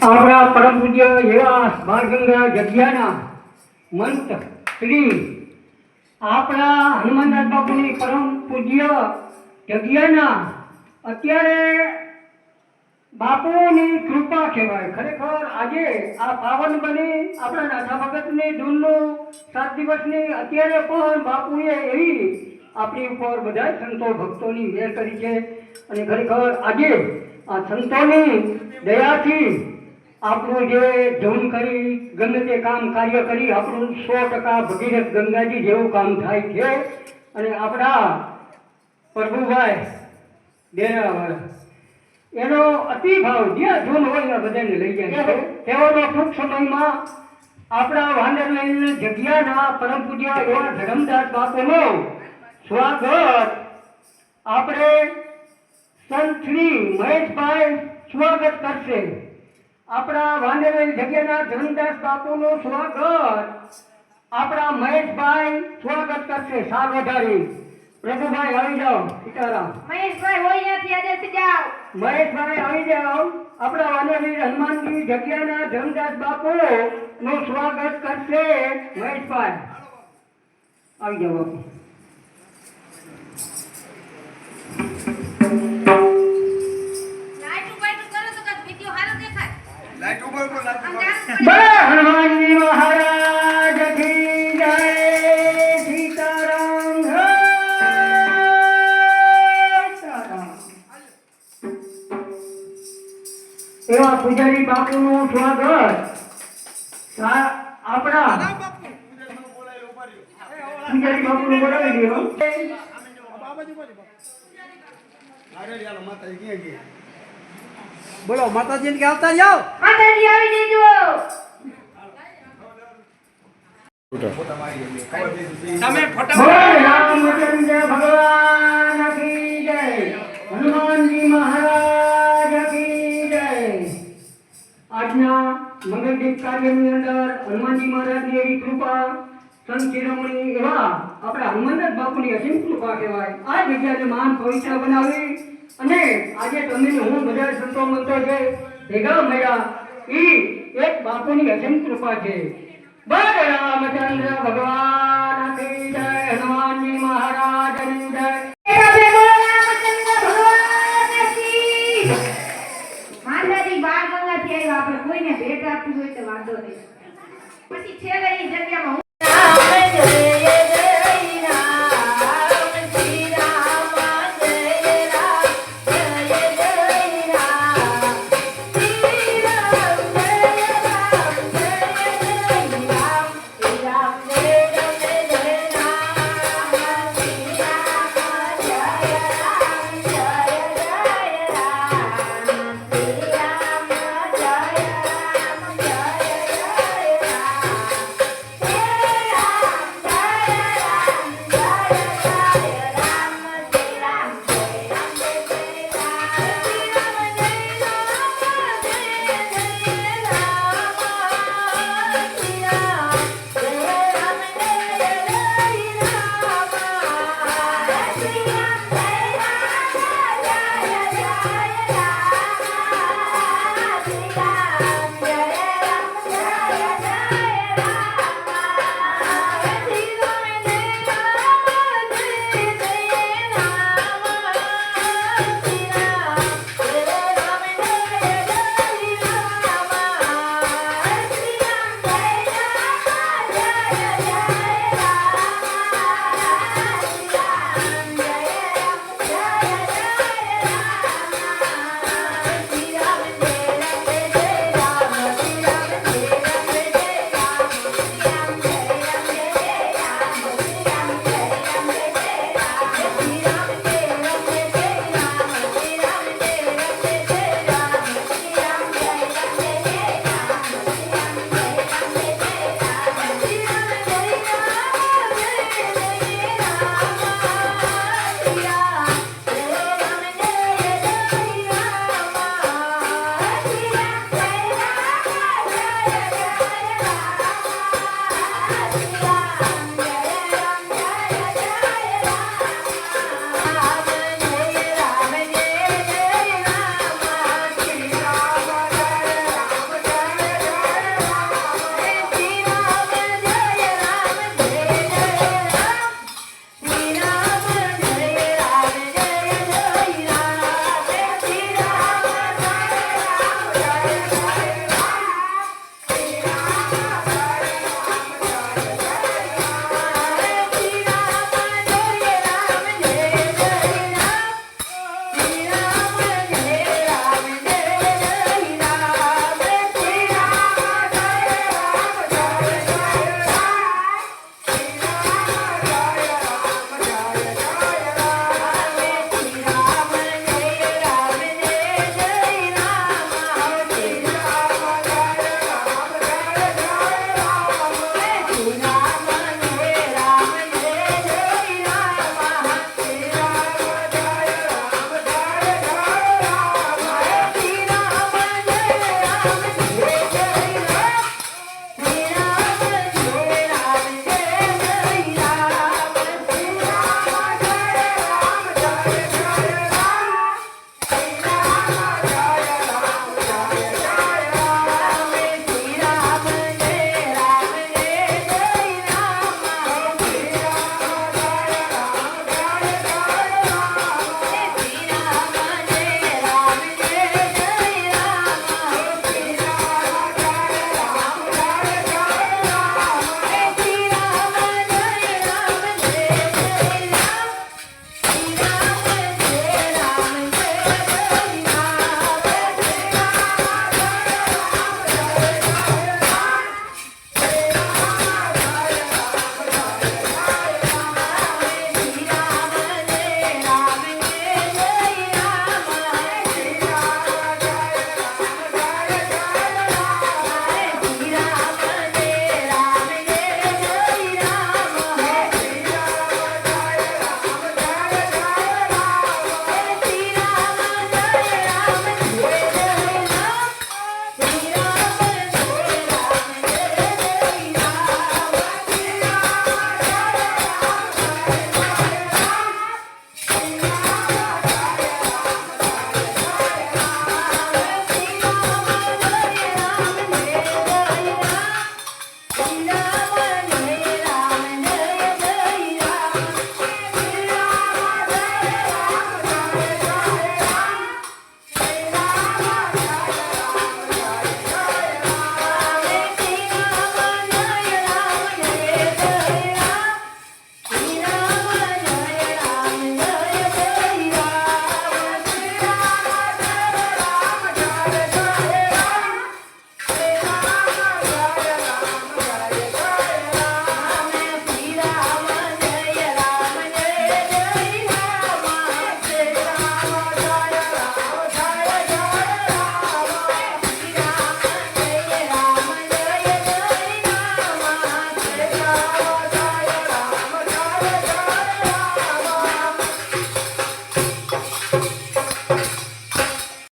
આપણા પરમ પૂજ્ય એવા બાળગંગા જગ્યાના મંત શ્રી આપણા હનુમાનદાસ બાપુની પરમ પૂજ્ય જગ્યાના અત્યારે બાપુની કૃપા કહેવાય. ખરેખર આજે આ પાવન બની આપણા નાથા ભગતની ધૂનનું સાત દિવસની અત્યારે પણ બાપુએ એવી આપણી ઉપર બધા સંતો ભક્તોની મેળ કરી છે અને ખરેખર આજે આ સંતોની દયાથી આપણું જે ધૂન કરી ગમે તે કામ કાર્ય કરી, આપણું સો ટકા ભગીરથ ગંગાજી જેવું કામ થાય છે. અને આપણા પ્રભુભાઈ ડેરાવાળા, એનો અતિ ભાવ જ્યાં ધૂન હોય એ બધાને લઈ જાય છે. તેઓનો ટૂંક સમયમાં આપણા વાંદરલાઈન જગ્યાના પરમ પૂજ્ય એવા ધરમદાસ બાપુનો સ્વાગત આપણે સંત શ્રી મહેશભાઈ સ્વાગત કરશે. આપણા વાંદેવેલ જગ્યાના ધનદાસ બાપુનું સ્વાગત. આપણા મહેશભાઈ સ્વાગત કરશે સાલ વધારી. પ્રભુભાઈ આવી જાઓ સીતારામ. મહેશભાઈ હોય ત્યાંથી આજે જાઓ મહેશભાઈ આવી જાઓ. આપણા વાંદેવેલ હનુમાનજી જગ્યાના ધનદાસ બાપુ નું સ્વાગત કરશે મહેશભાઈ. આવી જાઓ બાપુ. જય હનુમાનજી એવા પૂજારી બાપુનું સ્વાગત આપણા પૂજારી બાપુનું બોલાવી દો બાબાજી બોલી માતાજી ક્યાં ગયા? બોલો માતાજી કે આવતા જાઓ? માતાજી આવી જજો. તમે ભગવાન કી જય હનુમાનજી મહારાજ કી જય. આજના મંગળદીપ કાર્યની અંદર હનુમાનજી મહારાજની એવી કૃપા સંત શિરોમણી એવા આપણા હનુમાનદાસ બાપુની અસીમ કૃપા કહેવાય. આ જગ્યાને મહાન પવિત્ર બનાવી અને આજે તમે હું બધા સંતો મંતો છે, ભેગા મળ્યા. એ એક બાપુની અજમ કૃપા છે. બોલ રામચંદ્ર ભગવાન હનુમાનજી મહારાજની.